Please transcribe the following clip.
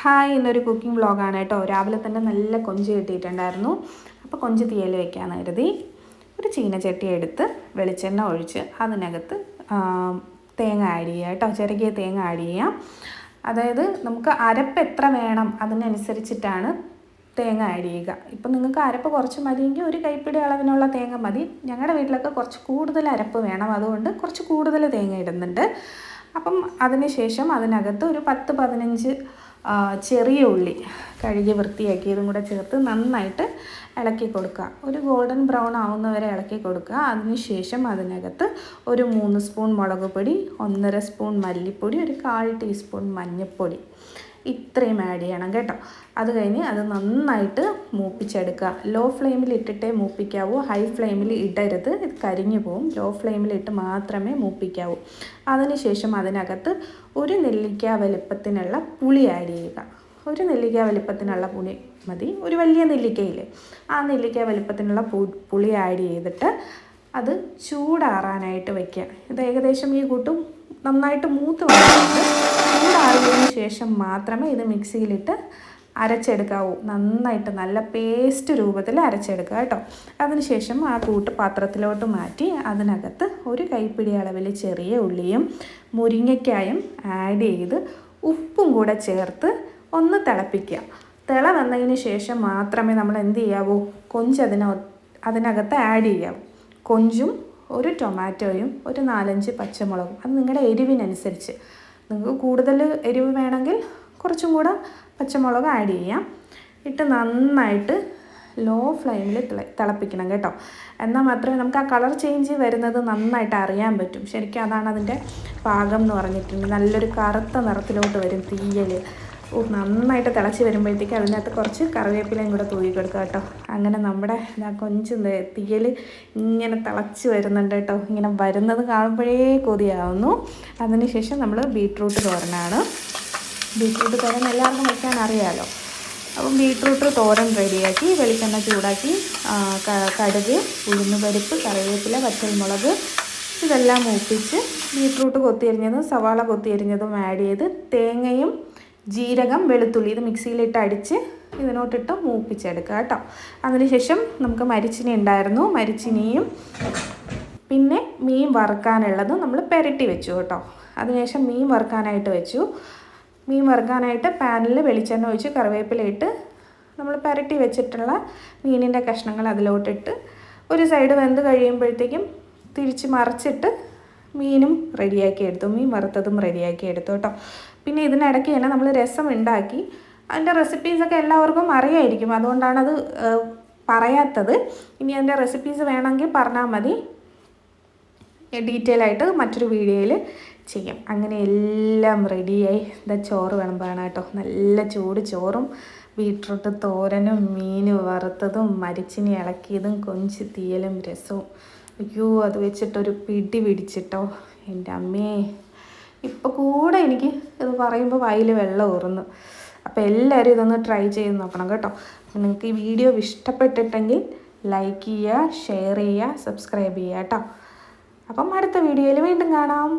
Hi എന്നൊരു cooking വ്ളോഗാണ് കേട്ടോ. രാവിലെ തന്നെ നല്ല കൊഞ്ച് കിട്ടിയിട്ടുണ്ടായിരുന്നു. അപ്പോൾ കൊഞ്ച് തീയൽ വെക്കാമെന്ന് കരുതി ഒരു ചീനച്ചട്ടി എടുത്ത് വെളിച്ചെണ്ണ ഒഴിച്ച് അതിനകത്ത് തേങ്ങ ആഡ് ചെയ്യുക കേട്ടോ. ചെറുകിയ തേങ്ങ ആഡ് ചെയ്യാം. അതായത് നമുക്ക് അരപ്പ് എത്ര വേണം അതിനനുസരിച്ചിട്ടാണ് തേങ്ങ ആഡ് ചെയ്യുക. ഇപ്പം നിങ്ങൾക്ക് അരപ്പ് കുറച്ച് മതിയെങ്കിൽ ഒരു കൈപ്പിടി അളവിനുള്ള തേങ്ങ മതി. ഞങ്ങളുടെ വീട്ടിലൊക്കെ കുറച്ച് കൂടുതൽ അരപ്പ് വേണം. അതുകൊണ്ട് കുറച്ച് കൂടുതൽ തേങ്ങ ഇടുന്നുണ്ട്. അപ്പം അതിന് ശേഷം അതിനകത്ത് ഒരു പത്ത് പതിനഞ്ച് ചെറിയ ഉള്ളി കഴുകി വൃത്തിയാക്കിയതും കൂടെ ചേർത്ത് നന്നായിട്ട് ഇളക്കി കൊടുക്കുക. ഒരു ഗോൾഡൻ ബ്രൗൺ ആവുന്നവരെ ഇളക്കി കൊടുക്കുക. അതിനുശേഷം അതിനകത്ത് ഒരു മൂന്ന് സ്പൂൺ മുളക് പൊടി ഒന്നര സ്പൂൺ മല്ലിപ്പൊടി ഒരു കാൽ ടീസ്പൂൺ മഞ്ഞൾപ്പൊടി ഇത്രയും ആഡ് ചെയ്യണം കേട്ടോ. അത് കഴിഞ്ഞ് അത് നന്നായിട്ട് മൂപ്പിച്ചെടുക്കുക. ലോ ഫ്ലെയിമിൽ ഇട്ടിട്ടേ മൂപ്പിക്കാവൂ. ഹൈ ഫ്ലെയിമിൽ ഇടരുത്. ഇത് കരിഞ്ഞു പോവും. ലോ ഫ്ലെയിമിൽ ഇട്ട് മാത്രമേ മൂപ്പിക്കാവൂ. അതിനുശേഷം അതിനകത്ത് ഒരു നെല്ലിക്ക വലിപ്പത്തിനുള്ള പുളി ആഡ് ചെയ്യുക. ഒരു നെല്ലിക്ക വലിപ്പത്തിനുള്ള പുളി മതി. ഒരു വലിയ നെല്ലിക്കയില്ലേ? ആ നെല്ലിക്ക വലിപ്പത്തിനുള്ള പുളി ആഡ് ചെയ്തിട്ട് അത് ചൂടാറാനായിട്ട് വയ്ക്കുക ഇത് ഏകദേശം ഈ കൂട്ടും നന്നായിട്ട് മൂത്ത് വന്നിട്ട് ചൂടാറിയതിന് ശേഷം മാത്രമേ ഇത് മിക്സിയിലിട്ട് അരച്ചെടുക്കാവൂ. നന്നായിട്ട് നല്ല പേസ്റ്റ് രൂപത്തിൽ അരച്ചെടുക്കുക കേട്ടോ. അതിനുശേഷം ആ കൂട്ട് പാത്രത്തിലോട്ട് മാറ്റി അതിനകത്ത് ഒരു കൈപ്പിടി അളവിൽ ചെറിയ ഉള്ളിയും മുരിങ്ങയ്ക്കായും ആഡ് ചെയ്ത് ഉപ്പും കൂടെ ചേർത്ത് ഒന്ന് തിളപ്പിക്കുക. തിള വന്നതിന് ശേഷം മാത്രമേ നമ്മൾ എന്ത് ചെയ്യാവൂ? കൊഞ്ച് അതിന അതിനകത്ത് ആഡ് ചെയ്യാവൂ. കൊഞ്ചും ഒരു ടൊമാറ്റോയും ഒരു നാലഞ്ച് പച്ചമുളകും. അത് നിങ്ങളുടെ എരിവിനനുസരിച്ച്. നിങ്ങൾക്ക് കൂടുതൽ എരിവ് വേണമെങ്കിൽ കുറച്ചും കൂടെ പച്ചമുളക് ആഡ് ചെയ്യാം. ഇട്ട് നന്നായിട്ട് ലോ ഫ്ലെയിമിൽ തിളപ്പിക്കണം കേട്ടോ. എന്നാൽ മാത്രമേ നമുക്ക് ആ കളർ ചേഞ്ച് വരുന്നത് നന്നായിട്ട് അറിയാൻ പറ്റും. ശരിക്കും അതാണ് അതിന്റെ പാകം എന്ന് പറഞ്ഞിട്ടുണ്ട്. നല്ലൊരു കറുത്ത നിറത്തിലോട്ട് വരും തീയൽ നന്നായിട്ട് തിളച്ച് വരുമ്പോഴത്തേക്ക് അതിനകത്ത് കുറച്ച് കറിവേപ്പിലയും കൂടെ തൂക്കി കൊടുക്കുക കേട്ടോ. അങ്ങനെ നമ്മുടെ ഇതാ കൊഞ്ച് തീയൽ ഇങ്ങനെ തിളച്ച് വരുന്നുണ്ട് കേട്ടോ. ഇങ്ങനെ വരുന്നത് കാണുമ്പോഴേ കൊതിയാവുന്നു. അതിനുശേഷം നമ്മൾ ബീട്രൂട്ട് തോരനാണ്. ബീട്രൂട്ട് തോരൻ എല്ലാവർക്കും വയ്ക്കാൻ അറിയാമല്ലോ അപ്പം ബീട്രൂട്ട് തോരൻ റെഡിയാക്കി വെളിച്ചെണ്ണ ചൂടാക്കി കടുക് ഉഴുന്നുപരിപ്പ് കറിവേപ്പില പച്ചമുളക് ഇതെല്ലാം മൂപ്പിച്ച് ബീട്രൂട്ട് കൊത്തിയരിഞ്ഞതും സവാള കൊത്തിയരിഞ്ഞതും ആഡ് ചെയ്ത് തേങ്ങയും ജീരകം വെളുത്തുള്ളി ഇത് മിക്സിയിലിട്ട് അടിച്ച് ഇതിനോട്ടിട്ട് മൂപ്പിച്ചെടുക്കുക കേട്ടോ. അതിനുശേഷം നമുക്ക് മരിച്ചിനി ഉണ്ടായിരുന്നു. മരിച്ചിനിയും പിന്നെ മീൻ വറുക്കാനുള്ളത് നമ്മൾ പെരട്ടി വെച്ചു കേട്ടോ. അതിനുശേഷം മീൻ വറുക്കാനായിട്ട് വെച്ചു. മീൻ വറുക്കാനായിട്ട് പാനിൽ വെളിച്ചെണ്ണ ഒഴിച്ച് കറിവേപ്പില ഇട്ട് നമ്മൾ പെരട്ടി വെച്ചിട്ടുള്ള മീനിന്റെ കഷ്ണങ്ങൾ അതിലോട്ടിട്ട് ഒരു സൈഡ് വെന്ത് കഴിയുമ്പോഴത്തേക്കും തിരിച്ച് മറിച്ചിട്ട് മീനും റെഡിയാക്കി എടുത്തു. മീൻ വറുത്തതും റെഡിയാക്കി എടുത്തു കേട്ടോ. പിന്നെ ഇതിനിടയ്ക്ക് തന്നെ നമ്മൾ രസം ഉണ്ടാക്കി അതിന്റെ റെസിപ്പീസൊക്കെ എല്ലാവർക്കും അറിയായിരിക്കും. അതുകൊണ്ടാണത് പറയാത്തത്. ഇനി അതിന്റെ റെസിപ്പീസ് വേണമെങ്കിൽ പറഞ്ഞാൽ മതി. ഡീറ്റെയിൽ ആയിട്ട് മറ്റൊരു വീഡിയോയിൽ ചെയ്യാം. അങ്ങനെ എല്ലാം റെഡിയായി ഇതാ ചോറ് വേണം കേട്ടോ. നല്ല ചൂട് ചോറും ബീട്രൂട്ട് തോരനും മീൻ വറുത്തതും മരിച്ചിനി ഇളക്കിയതും കൊഞ്ച് തീയലും രസവും. അയ്യോ അത് വെച്ചിട്ടൊരു പിടി പിടിച്ചിട്ടോ. എന്റെ അമ്മേ. ഇപ്പോൾ കൂടെ എനിക്ക് ഇത് പറയുമ്പോൾ വായിൽ വെള്ളം ഊറുന്നു. അപ്പോൾ എല്ലാവരും ഇതൊന്ന് ട്രൈ ചെയ്ത് നോക്കണം കേട്ടോ. നിങ്ങൾക്ക് ഈ വീഡിയോ ഇഷ്ടപ്പെട്ടിട്ടെങ്കിൽ ലൈക്ക് ചെയ്യുക ഷെയർ ചെയ്യുക സബ്സ്ക്രൈബ് ചെയ്യുക കേട്ടോ. അപ്പം അടുത്ത വീഡിയോയിൽ വീണ്ടും കാണാം.